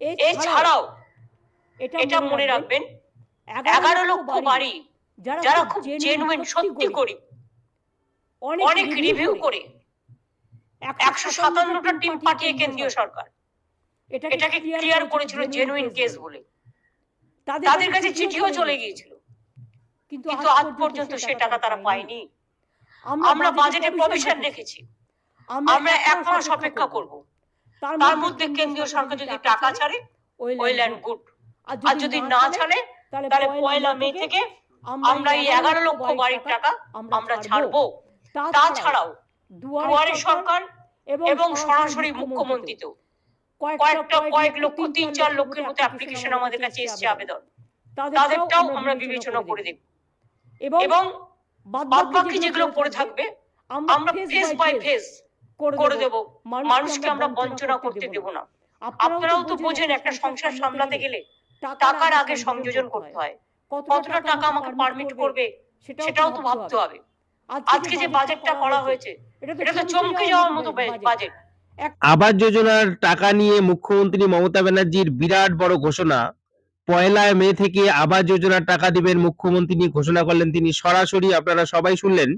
এছাড়াও এটা মনে রাখবেন এগারো লক্ষ বাড়ি যারা খুব জেনুইন সত্যি করি। অনেক রিভিউ করে। একশো সাতান্নটা টিম পাঠিয়ে কেন্দ্রীয় সরকার। এটাকে ক্লিয়ার করেছিল জেনুইন কেস বলে। তাদের কাছে চিঠিও চলে গিয়েছিল। কিন্তু আজ পর্যন্ত সে টাকা তারা পায়নি। আমরা বাজেটে প্রভিশন রেখেছি। আমরা এক মাস অপেক্ষা করব। তার মধ্যে কেন্দ্রীয় সরকার যদি টাকা ছাড়ে ওয়েল অ্যান্ড গুড। আর যদি না ছাড়ে তাহলে পয়লা মে থেকে আমরা এই এগারো লক্ষ বাড়ির টাকা আমরা ছাড়বো। তাছাড়াও দুয়ারে সরকার এবং সরাসরি মুখ্যমন্ত্রীতেও। কয়েকটা কয়েক লক্ষ তিন চার লক্ষের মতো অ্যাপ্লিকেশন আমাদের কাছে এসছে আবেদন। তাদেরটাও আমরা বিবেচনা করে দেব। এবং বাদ বাকি যেগুলো পড়ে থাকবে আমরা ফেস বাই ফেস করে দেব। মানুষকে আমরা বঞ্চনা করতে দেব না। আপনারাও তো বোঝেন একটা সংসার সামলাতে গেলে টাকার আগে সংযোজন করতে হয়। কতটা টাকা আমাকে পারমিট করবে সেটাও তো ভাবতে হবে। আজকে যে বাজেটটা করা হয়েছে এটা তো চমকে যাওয়ার মতো বাজেট আবাস যোজনার টাকা নিয়ে মুখ্যমন্ত্রী মমতা ব্যানার্জির বিরাট বড় ঘোষণা। পয়লা মে থেকে আবাস যোজনার টাকা দিবেন মুখ্যমন্ত্রী নিয়ে ঘোষণা করলেন তিনি। সরাসরি আপনারা সবাই শুনলেন।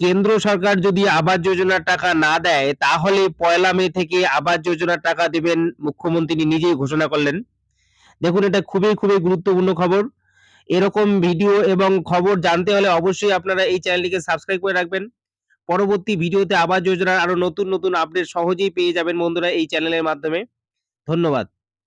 কেন্দ্র সরকার যদি আবাস যোজনার টাকা না দেয়, তাহলে পয়লা মে থেকে আবাস যোজনার টাকা দিবেন মুখ্যমন্ত্রী। নিজেই ঘোষণা করলেন। দেখুন, এটা খুবই খুবই গুরুত্বপূর্ণ খবর। এরকম ভিডিও এবং খবর জানতে হলে অবশ্যই আপনারা এই চ্যানেলটিকে সাবস্ক্রাইব করে রাখবেন। পরবর্তী ভিডিওতে আবাস যোজনার আরও নতুন নতুন আপডেট সহজেই পেয়ে যাবেন বন্ধুরা এই চ্যানেলের মাধ্যমে। ধন্যবাদ।